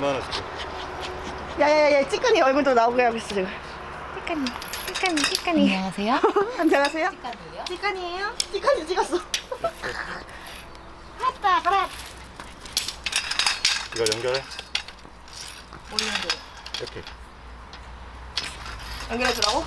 우리한테 6만 원씩 줘. 야야야 찌꺼니 얼굴 좀 나오게 하고 있어 지금 찌꺼니 찌꺼니 찌꺼니 안녕하세요. 안녕하세요 찌꺼니예요? 찌꺼니 찍었어 왔다 그래 이걸 연결해 뭘 연결해? 이렇게 연결해주라고?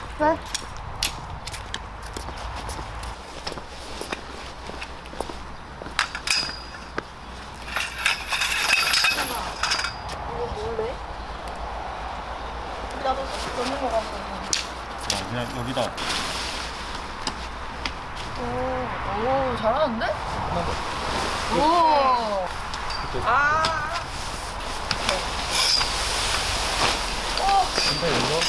네나도 넣는 거 같아 어, 그냥 여기다 오, 잘하는데? 오. 아 근데 이거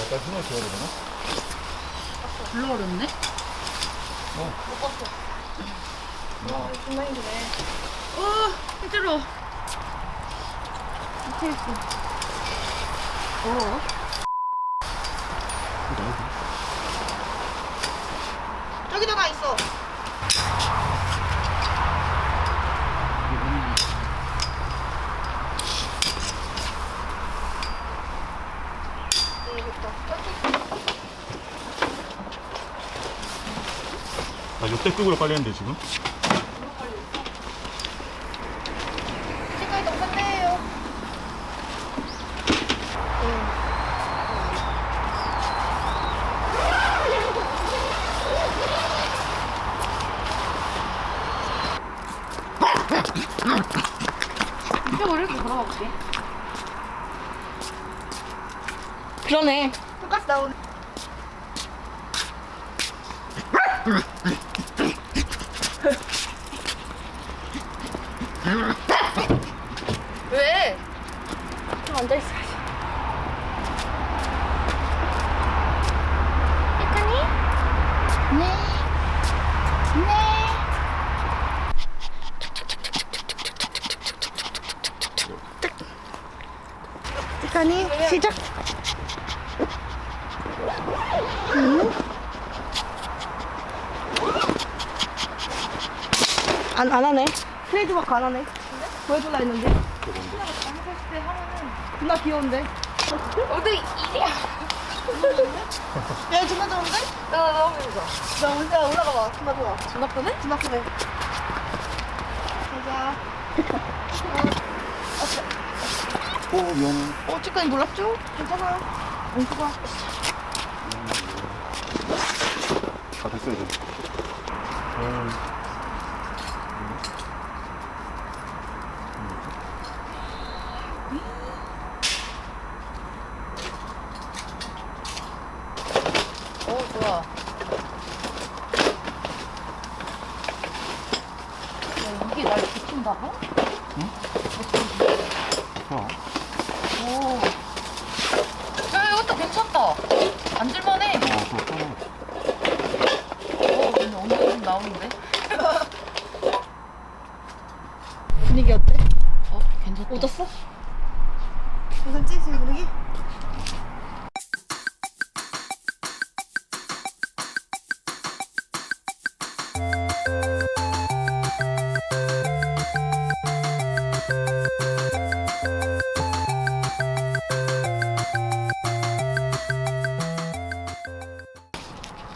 약간 힘을 줘야 되나? 별로 어렵네? 존나 힘드네 오, 힘들어. 어 저기도 나 있어 아 역대 급으로 빨리 했는데 지금? 색깔이 너무 센데요 이쪽으로 이렇게 걸어가 볼게. 그러네 똑같이 나오네 왜? 좀 앉아있어야지 네. 네. 찌까니 시작 음. 안, 안 하네 트레이드마크 안 하네 보여줄라 했는데 잘못했을 때 하면은. 존나 귀여운데 어디 이리야. 야 존나 좋은데? 나 너무 힘들어. 나 올라가 봐 존나 좋아 존나 크네? 존나 크네 가자 오 미안해 어 찌까니 몰랐죠? 괜찮아 엉수가 아 됐어 이제 어, 오, 좋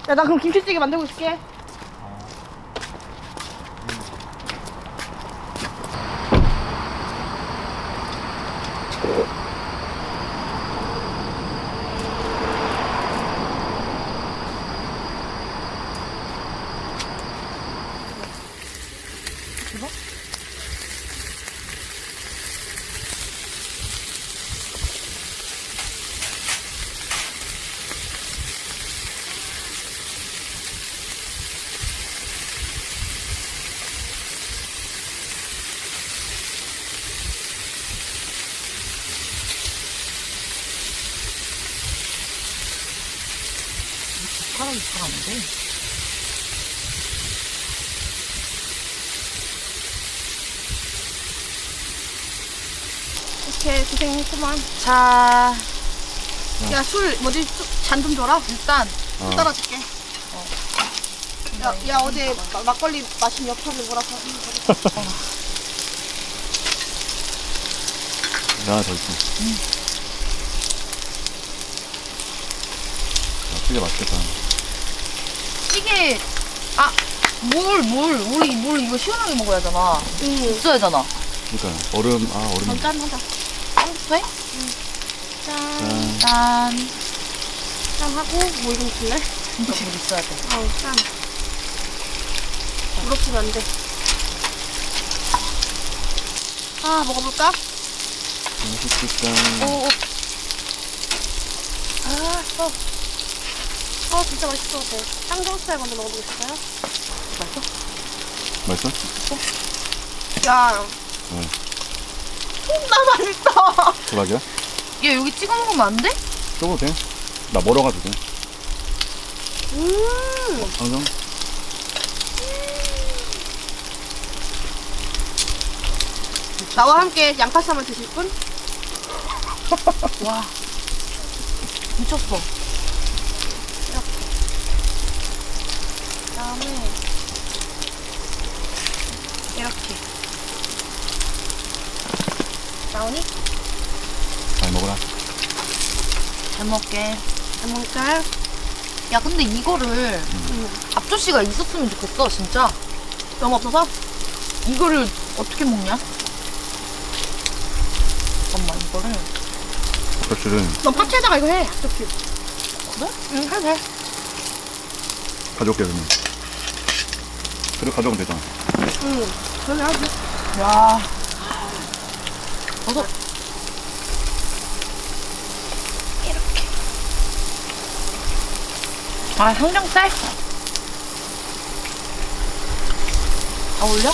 야, 나 그럼 김치찌개 만들고 있을게. 사람이 잘하는데? 이렇게 고생했구만. 자, 야, 술, 뭐지, 잔 좀 줘라. 일단 어. 따라줄게. 야, 야, 야 어제 마- 막걸리 마신 옆으로 뭐라고 하나 더 있어. 아, 찌개 맛있겠다. 찌개 아 물, 물, 우리 물 이거 시원하게 먹어야 하잖아. 응 있어야 하잖아. 그러니까 얼음, 아, 얼음. 짠 하자 짠부터 해? 짠, 짠. 짠 하고 뭐 이름 줄래? 진짜 물 있어야 돼. 어우 짠 부럽지면 안돼 아 먹어볼까? 맛있겠다. 오, 오. 아 어. 어 진짜 맛있을 것 같아 쌍둥살 먼저 먹어보겠어요? 맛있어? 맛있어? 야 응. 존나 맛있어 대박이야? 얘 여기 찍어 먹으면 안 돼? 써도 돼? 나 멀어가도 돼. 음 항상? 나와 함께 양파쌈을 드실 분? 와. 미쳤어. 다음에 이렇게 나오니? 잘 먹어라. 잘 먹게. 잘 먹을까요? 야, 근데 이거를 음. 앞조씨가 있었으면 좋겠어, 진짜. 너무 없어서? 이거를 어떻게 먹냐? 잠깐만, 이거를. 사실은 넌 파채에다가 이거 해 어차피 그래? 응 해도 돼 가져올게, 그러면. 그래, 가져오면 되잖아. 응 그러게 하지 야. 버섯. 이렇게 아, 항정살? 다 올려?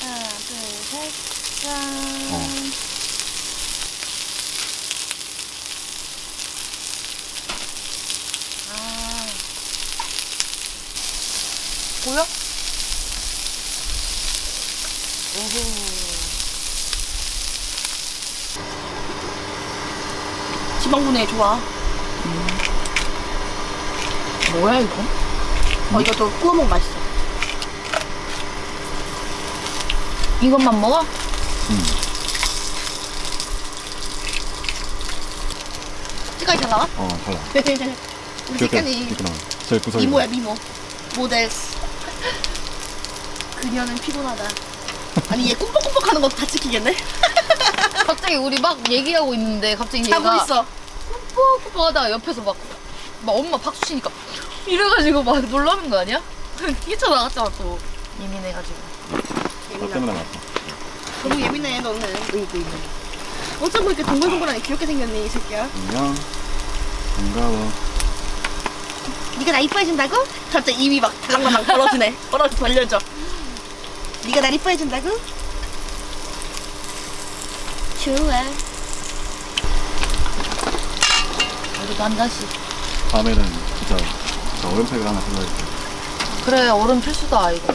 하나 둘셋짠 어. 아. 보여? 지방분해 좋아 뭐야, 이건? 어 이거 또 구워 먹으면 맛있어 이것만 먹어? 응. 색깔이 잘 나와? 어, 달라. 우리 색깔이 이쁘나. 제일 구석이. 미모야 미모 모델 그녀는 피곤하다 아니 얘 꿈뻑꿈뻑 하는 거 다 찍히겠네? 갑자기 우리 막 얘기하고 있는데 갑자기 얘가 자고 있어 뽀뽀뽀 하다가 옆에서 막, 막 엄마 박수 치니까 이래가지고 막 놀라는 거 아니야? 뛰쳐나갔잖아 또 예민해가지고 나 때문에 나왔어. 너무 예민해 너는 어쩜 그렇게 동글동글하니 귀엽게 생겼니 이 새끼야 안녕. 반가워. 네가 나 이뻐해준다고? 갑자기 입이 막 달랑달랑 벌어지네 벌어져 벌려져 네가 날 이뻐해준다고? 좋아 한 잔씩 다음에는 진짜 저 얼음팩을 하나 생각할게. 그래 얼음 필수다 이거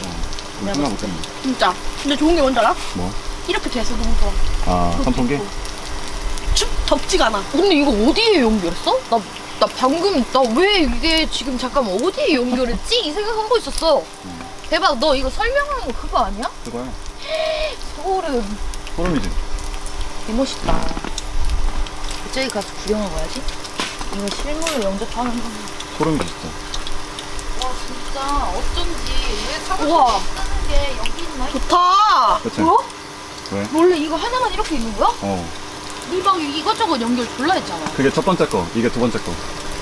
이거 생각 못했네. 진짜 근데 좋은 게 뭔지 알아? 뭐? 이렇게 돼서 너무 좋아 아, 선풍기? 춥 덥지가 않아 근데 이거 어디에 연결했어? 나, 나 방금 나 왜 이게 지금 잠깐만 어디에 연결했지? 이 생각하고 있었어 음. 대박 너 이거 설명하는 거 그거 아니야? 그거야. 소름 소름이지? 개 멋있다 저기 가서 구경하고 와야지 이거 실물로 영접하는 거야 소름이 진짜. 와 진짜 어쩐지 왜 차가 우와. 쓰는 게 여기 있나? 좋다 그치? 뭐야? 왜? 원래 이거 하나만 이렇게 있는 거야? 어. 니막 이것저것 연결 졸라 했잖아 그게 첫 번째 거, 이게 두 번째 거.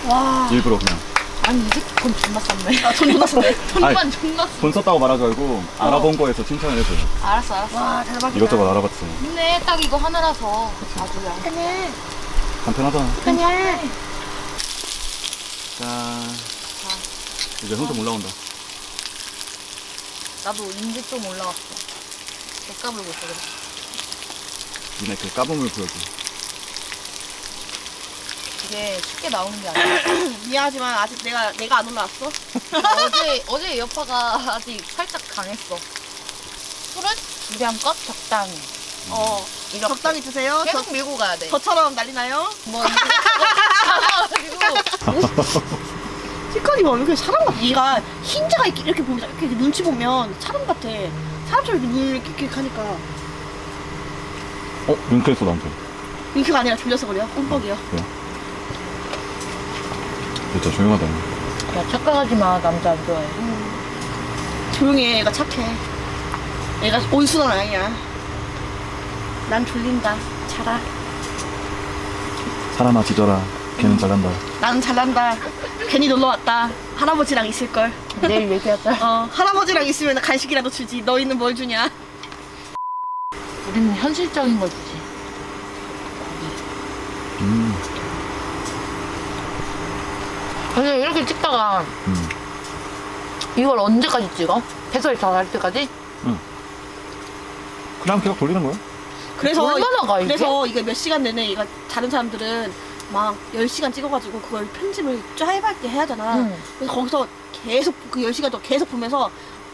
와 일부러 그냥. 아니 이 새끼 돈 존나 쌌네 아, 돈 존나 쓰네 돈만 존나 쌌돈 썼다고 말하지 말고, 알아본 거에서 칭찬을 해줘. 알았어 알았어 와 대박이다 이것저것 알아봤지. 근데 딱 이거 하나라서 아주 그냥 그냥 간편하잖아. 그냥 짠. 이제 손좀 올라온다. 나도 인지 좀 올라왔어 개 까불고 있어 그래 니네 그 까봉을 보여줘. 이게 쉽게 나오는 게 아니야 미안하지만 아직 내가 내가 안 올라왔어 어제 어제 여파가 아직 살짝 강했어 술은 무량껏 적당히 어 이렇게. 적당히 드세요. 저, 계속 밀고 가야 돼. 저처럼 난리 나요. 뭐 이거 가지고 색깔이 봐. 이렇게 사람 같아. 얘가 흰자가 이렇게, 이렇게 보면 이렇게 눈치 보면 사람 같아. 사람처럼 이렇게 눈을 이렇게, 이렇게 하니까. 어? 윙크했어 나한테 윙크가 아니라 졸려서 그래요. 꼼뻑이요. 진짜 조용하다 야 착각하지 마 남자 안 좋아해. 조용히 해. 얘가 착해. 얘가 온순한 아이야. 난 졸린다. 자라. 사람아 지져라 걔는 잘난다 나는 잘난다. 괜히 놀러 왔다. 할아버지랑 있을걸. 내일 얘기하자. 어, 할아버지랑 있으면 간식이라도 주지. 너희는 뭘 주냐? 우리는 현실적인 걸 주지. 음, 근데 이렇게 찍다가 음. 이걸 언제까지 찍어? 해설이 다할 때까지? 그냥 계속 돌리는 거야? 그래서 얼마나 가, 이게? 그래서 이게 몇 시간 내내 얘가 다른 사람들은 막 10시간 찍어가지고 그걸 편집을 짧게 해야 하잖아. 응. 그래서 거기서 계속 그 10시간 동안 계속 보면서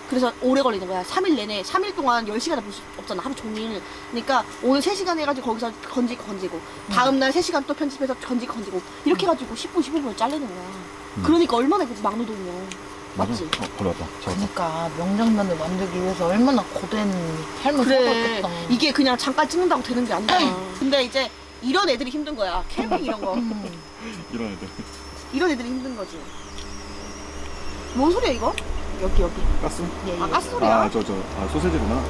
그래서 오래 걸리는 거야. 3일 내내 3일 동안 10시간을 볼수 없잖아. 하루 종일. 그러니까 오늘 3시간 해가지고 거기서 건지고 건지고 다음 날 3시간 또 편집해서 건지고 건지고 이렇게 해가지고 10분 15분을 잘리는 거야. 그러니까 얼마나 그 막노동이야. 맞지? 어 잡았다 그러니까 명장면을 만들기 위해서 얼마나 고된 삶을 그래 살았겠다. 이게 그냥 잠깐 찍는다고 되는 게 아니잖아. 근데 이제 이런 애들이 힘든 거야. 캠핑 이런 거. 음. 이런 애들 이런 애들이 힘든 거지. 뭔 소리야 이거? 여기 여기. 가스? 예, 예. 아 가스 소리야. 아 저 저 아, 소세지구나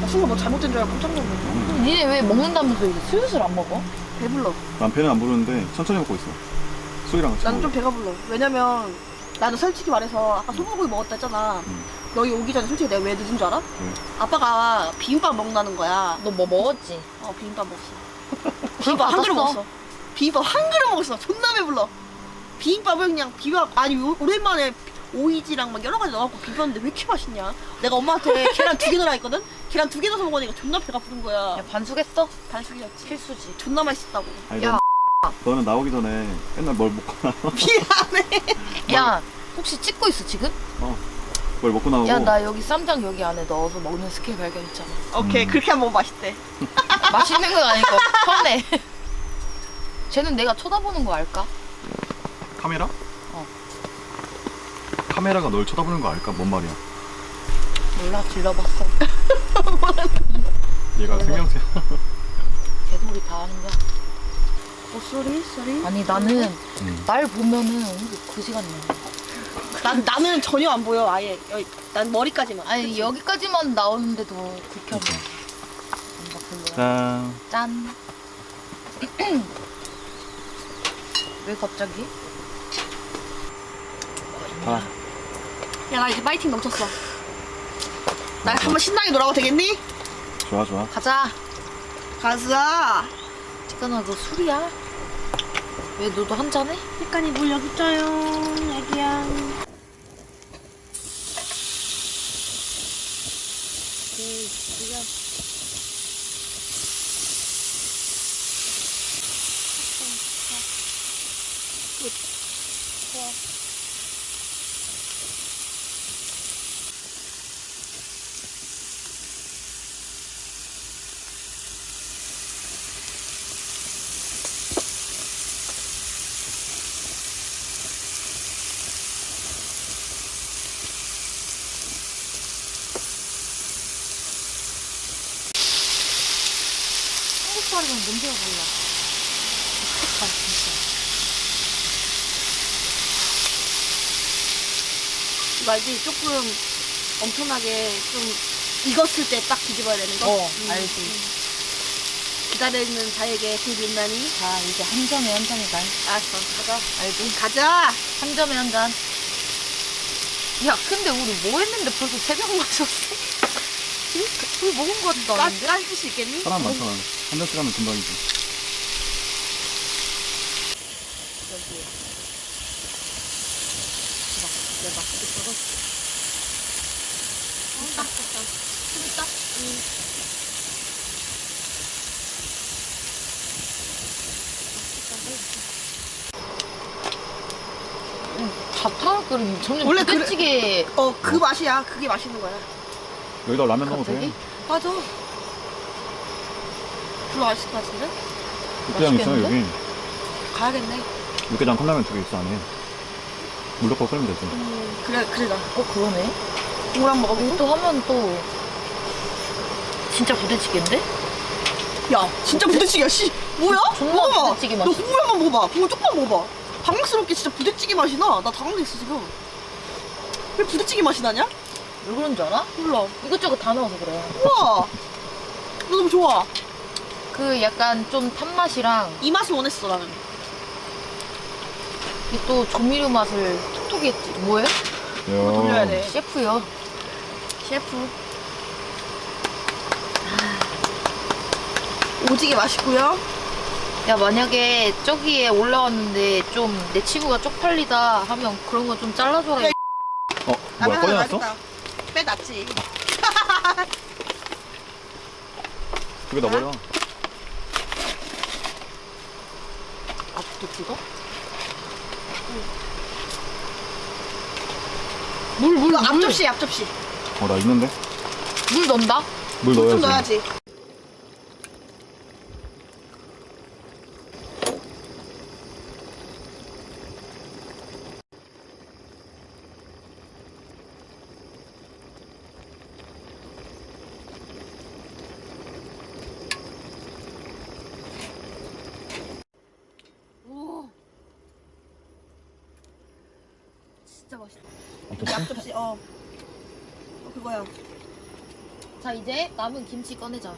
나 순간 뭐 잘못된 줄 알고 깜짝 놀랐네. 니네 왜 먹는다면서 이제 슬슬 안 먹어? 배불러. 남편은 안 부르는데 천천히 먹고 있어 술이랑 같이 나는 좀. 배가 불러. 왜냐면 나는 솔직히 말해서 아까 소불고기 먹었다 했잖아. 음. 너희 오기 전에 솔직히 내가 왜 늦은 줄 알아? 왜? 아빠가 비빔밥 먹는다는 거야. 너 뭐 먹었지? 어 비빔밥 먹었어. 비빔밥 한 그릇? 먹었어. 비빔밥 한 그릇 먹었어. 존나 배불러. 비빔밥을 그냥 비빔밥 아니 오- 오랜만에 오이지랑 막 여러 가지 넣어갖고 비볐는데 왜 이렇게 맛있냐? 내가 엄마한테 계란 두 개 넣으라 했거든? 계란 두 개 넣어서 먹으니까 존나 배가 부른 거야. 야 반숙했어? 반숙이었지. 필수지. 존나 맛있다고. 아니, 야. 너, 너는 나오기 전에 맨날 뭘 먹고 나와 미안해. 야 혹시 찍고 있어 지금? 뭘 먹고 나오고 야 나 여기 쌈장 여기 안에 넣어서 먹는 스킬 발견했잖아. 오케이 음. 그렇게 하면 맛있대. 맛있는 건 아니고 편해. 쟤는 내가 쳐다보는 거 알까? 카메라? 어. 카메라가 널 쳐다보는 거 알까? 뭔 말이야 몰라 질러봤어. 얘가. 생명체 개소리 다 하는 거야. 어 쏘리 쏘리. 아니 나는 음. 날 보면은 그 시간 나. 난 나는 전혀 안 보여 아예. 여기, 난 머리까지만. 아니 여기까지만 나오는데도 극혐해. 뭔가 별로야. 짠 짠. 왜 갑자기? 아, 야나 이제 파이팅 넘쳤어. 나 한번 신나게 놀아도 되겠니? 좋아 좋아 가자. 가자. 티가나 너 술이야? 왜 너도 한 잔해? 색깔이 물 여기 있어요. 애기야. 한 달라. 미쳤다 진짜. 알지? 조금 엄청나게 좀 익었을 때 딱 뒤집어야 되는 거. 어, 음. 알지. 기다리는 자에게 그 빛나니. 자 이제 한 점에 한 잔이다. 알았어. 가자. 알지? 가자. 한 점에 한 잔. 야 근데 우리 뭐 했는데 벌써 새벽 마셨어? 응? 술 먹은 거 같지도 까, 않은데? 까줄 수 있겠니? 사람 많잖아 한 잔씩 하면 금방이지 여기. 대박. 대박. 이거 어, 됐다. 됐다. 응. 자탕을 끓이면 점점 원래 그래- 부대찌개 어, 그 맛이야. 그게 맛있는 거야. 여기다 라면 넣어도 갑자기? 돼 맞아. 들어와 있을 것 같은데? 육개장 있어 여기. 맛있겠는데? 가야겠네. 육개장 컵라면 두 개 있어 안에. 물 넣고 끓이면 되지. 음, 그래, 그래다. 어 그러네. 국물 한번 먹어보고. 또 하면 또 진짜 부대찌개인데? 야, 진짜 부대찌개야, 씨. 뭐야? 존나 먹어봐. 부대찌개 너 맛이야. 국물 한번 먹어봐. 국물 조금만 먹어봐. 당황스럽게 진짜 부대찌개 맛이 나. 나 당황했어, 지금. 왜 부대찌개 맛이 나냐? 왜 그런 줄 알아? 몰라. 이것저것 다 넣어서 그래. 우와. 너 너무 좋아. 그 약간 좀 탄맛이랑 이 맛을 원했어, 나는. 이또 조미료 맛을 톡톡히 했지. 뭐예요? 이거 돌려야 돼. 셰프요. 셰프. 오지게 맛있고요. 야 만약에 저기에 올라왔는데 좀 내 친구가 쪽팔리다 하면 그런 거 좀 잘라줘라. 야, 어 뭐야 꺼내놨어? 빼놨지. 두개 넣어버려. 앞도 찍어? 물, 물, 이거 물. 앞접시, 앞접시. 어 나 있는데. 물 넣는다? 물좀 넣어야지. 넣어야지. 오. 진짜 맛있다. 이 앞접시, 어. 어, 그거야. 자 이제 남은 김치 꺼내자.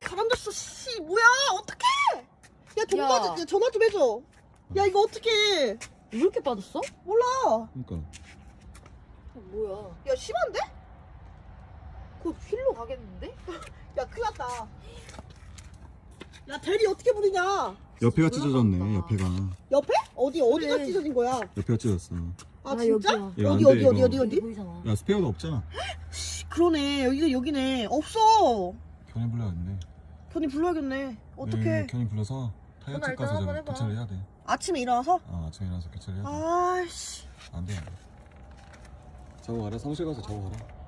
가만뒀어, 씨. 뭐야, 어떡해! 야, 좀 야. 받아, 야, 전화 좀 해줘. 야, 이거 어떡해. 왜 이렇게 빠졌어? 몰라. 그러니까. 뭐야? 야, 심한데? 곧 휠로 가겠는데? 야, 큰일 났다. 야, 대리 어떻게 부리냐? 옆에가 찢어졌네, 옆에가. 옆에? 어디, 어디가 그래. 찢어진 거야? 옆에가 찢어졌어. 아, 아, 진짜? 여기야. 안 어디, 돼, 어디, 어디, 이거. 어디, 어디? 보이잖아. 야 스페어도 없잖아. 씨, 그러네. 여기가 여기네. 없어. 견인 불러야겠네. 견이 불러야겠네. 어떡해. 견인 불러서 타이어 전화 일단 가서 한번 저 해봐. 교체를 해야 돼. 아침에 일어나서? 아 아침에 일어나서 교체를 해야 돼. 아이씨. 안 돼. 안 돼. 작업하라 사무실 가서 작업하라.